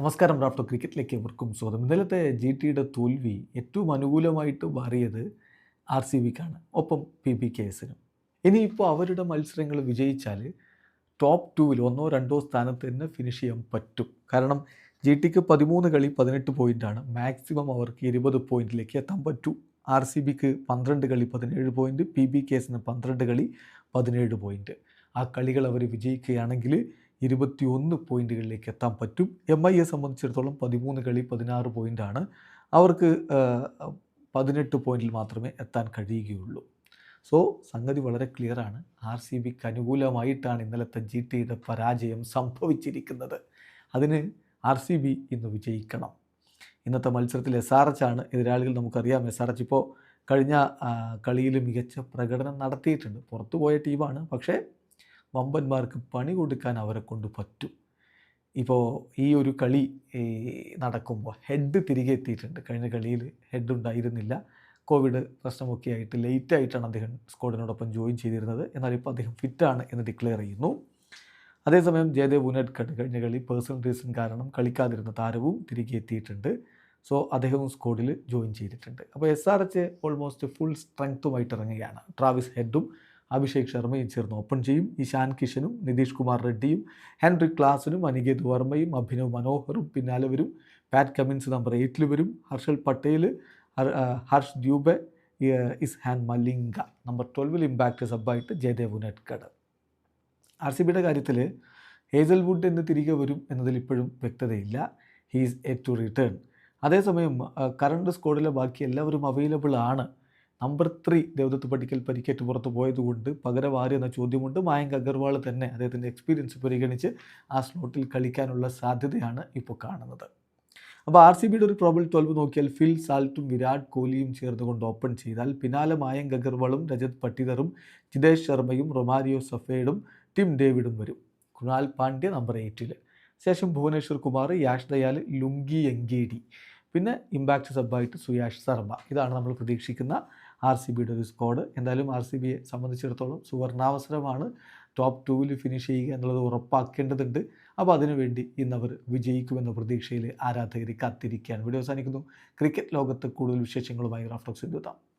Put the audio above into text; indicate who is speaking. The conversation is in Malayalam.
Speaker 1: നമസ്കാരം റാഫ്റ്റോ ക്രിക്കറ്റിലേക്ക് എവർക്കും സ്വാഗതം. ഇന്നലത്തെ ജി ടിയുടെ തോൽവി ഏറ്റവും അനുകൂലമായിട്ട് മാറിയത് ആർ സി ബിക്കാണ് ഒപ്പം പി ബി കെ എസിനും. ഇനിയിപ്പോൾ അവരുടെ മത്സരങ്ങൾ വിജയിച്ചാൽ ടോപ്പ് ടൂവിൽ ഒന്നോ രണ്ടോ സ്ഥാനത്ത് തന്നെ ഫിനിഷ് ചെയ്യാൻ പറ്റും. കാരണം ജി ടിക്ക് പതിമൂന്ന് കളി പതിനെട്ട് പോയിന്റാണ് മാക്സിമം അവർക്ക് ഇരുപത് പോയിന്റിലേക്ക് എത്താൻ പറ്റൂ. ആർ സി ബിക്ക് പന്ത്രണ്ട് കളി പതിനേഴ് പോയിന്റ് പി ബി കെ എസിന് പന്ത്രണ്ട് കളി പതിനേഴ് പോയിന്റ് ആ കളികൾ അവർ വിജയിക്കുകയാണെങ്കിൽ ഇരുപത്തിയൊന്ന് പോയിന്റുകളിലേക്ക് എത്താൻ പറ്റും. എം ഐയെ സംബന്ധിച്ചിടത്തോളം പതിമൂന്ന് കളി പതിനാറ് പോയിന്റാണ് അവർക്ക് പതിനെട്ട് പോയിന്റിൽ മാത്രമേ എത്താൻ കഴിയുകയുള്ളൂ. സോ സംഗതി വളരെ ക്ലിയറാണ് ആർ സി ബിക്ക് അനുകൂലമായിട്ടാണ് ഇന്നലത്തെ ജി ടിയുടെ പരാജയം സംഭവിച്ചിരിക്കുന്നത്. അതിന് ആർ സി ബി ഇന്ന് വിജയിക്കണം. ഇന്നത്തെ മത്സരത്തിൽ എസ് ആർ എച്ച് ആണ്. എതിരാളികൾ നമുക്കറിയാം. എസ് ആർ എച്ച് ഇപ്പോൾ കഴിഞ്ഞ കളിയിൽ മികച്ച പ്രകടനം നടത്തിയിട്ടുണ്ട്. പുറത്തുപോയ ടീമാണ്. പക്ഷേ വമ്പന്മാർക്ക് പണി കൊടുക്കാൻ അവരെ കൊണ്ട് പറ്റും. ഇപ്പോൾ ഈ ഒരു കളി നടക്കുമ്പോൾ ഹെഡ് തിരികെ എത്തിയിട്ടുണ്ട്. കഴിഞ്ഞ കളിയിൽ ഹെഡ് ഉണ്ടായിരുന്നില്ല. കോവിഡ് പ്രശ്നമൊക്കെ ആയിട്ട് ലേറ്റ് ആയിട്ടാണ് അദ്ദേഹം സ്ക്വാഡിനോടൊപ്പം ജോയിൻ ചെയ്തിരുന്നത്. എന്നാൽ ഇപ്പോൾ അദ്ദേഹം ഫിറ്റാണ് എന്ന് ഡിക്ലെയർ ചെയ്യുന്നു. അതേസമയം ജയദേവ് ഉനഡ്കട്ട് കഴിഞ്ഞ കളി പേഴ്സണൽ റീസൺ കാരണം കളിക്കാതിരുന്ന താരവും തിരികെ എത്തിയിട്ടുണ്ട്. സോ അദ്ദേഹവും സ്ക്വാഡിൽ ജോയിൻ ചെയ്തിട്ടുണ്ട്. അപ്പോൾ S R H almost full സ്ട്രെങ്ത്തുമായിട്ട് ഇറങ്ങുകയാണ്. ട്രാവിസ് ഹെഡും അഭിഷേക് ശർമ്മയും ചേർന്ന് ഓപ്പൺ ചെയ്യും. ഇശാൻ കിഷനും നിതീഷ് കുമാർ റെഡ്ഡിയും ഹെൻറി ക്ലാസിനും അനികേത് വർമ്മയും അഭിനവ് മനോഹറും പിന്നാലെ വരും പാറ്റ് കമിൻസ് നമ്പർ എയ്റ്റിൽ വരും. ഹർഷൽ പട്ടേൽ ഹർഷ് ദ്യൂബെ ഇസ് ഹാൻ മലിംഗ നമ്പർ ട്വൽവിൽ ഇമ്പാക്റ്റ് സബ്ബായിട്ട് ജയദേവ് ഉനഡ്കട് ആർ സി ബിയുടെ കാര്യത്തിൽ ഹേസൽവുഡ് എന്ന് തിരികെ വരും എന്നതിൽ ഇപ്പോഴും വ്യക്തതയില്ല. He's a to return. അതേസമയം കറണ്ട് സ്ക്വാഡിലെ ബാക്കി എല്ലാവരും അവൈലബിൾ ആണ് നമ്പർ ത്രീ ദേവദത്ത് പടിക്കൽ പരിക്കേറ്റ് പുറത്ത് പോയതുകൊണ്ട് പകരം ആര് എന്ന ചോദ്യമുണ്ട്. മായങ്ക് അഗർവാൾ തന്നെ അദ്ദേഹത്തിന്റെ എക്സ്പീരിയൻസ് പരിഗണിച്ച് ആ സ്ലോട്ടിൽ കളിക്കാനുള്ള സാധ്യതയാണ് ഇപ്പോൾ കാണുന്നത്. അപ്പോൾ ആർ സി ബിയുടെ ഒരു പ്രോബ്ലം ട്വൽവ് നോക്കിയാൽ ഫിൽ സാൽട്ടും വിരാട് കോഹ്ലിയും ചേർന്നുകൊണ്ട് ഓപ്പൺ ചെയ്താൽ പിന്നാലെ മായങ്ക് അഗർവാളും രജത് പട്ടിദറും ജിതേഷ് ശർമ്മയും റൊമാരിയോ സഫേഡും ടിം ഡേവിഡും വരും. കുണാൽ പാണ്ഡ്യ നമ്പർ എയ്റ്റിൽ ശേഷം ഭുവനേശ്വർ കുമാർ യാഷ് ദയാൽ ലുങ്കി എങ്കേഡി പിന്നെ ഇമ്പാക്റ്റ് സബായിട്ട് സുയാഷ് ശർമ്മ. ഇതാണ് നമ്മൾ പ്രതീക്ഷിക്കുന്ന ആർ സി ബിയുടെ ഒരു സ്കോഡ്. എന്തായാലും ആർ സി ബിയെ സംബന്ധിച്ചിടത്തോളം സുവർണാവസരമാണ്. ടോപ്പ് ടൂവിൽ ഫിനിഷ് ചെയ്യുക എന്നുള്ളത് ഉറപ്പാക്കേണ്ടതുണ്ട്. അപ്പോൾ അതിനുവേണ്ടി ഇന്ന് അവർ വിജയിക്കുമെന്ന പ്രതീക്ഷയിൽ ആരാധകർ കാത്തിരിക്കുകയാണ്. വീഡിയോ അവസാനിക്കുന്നു. ക്രിക്കറ്റ് ലോകത്ത് കൂടുതൽ വിശേഷങ്ങളുമായി റാഫ്റ്റോക്സ് എത്താം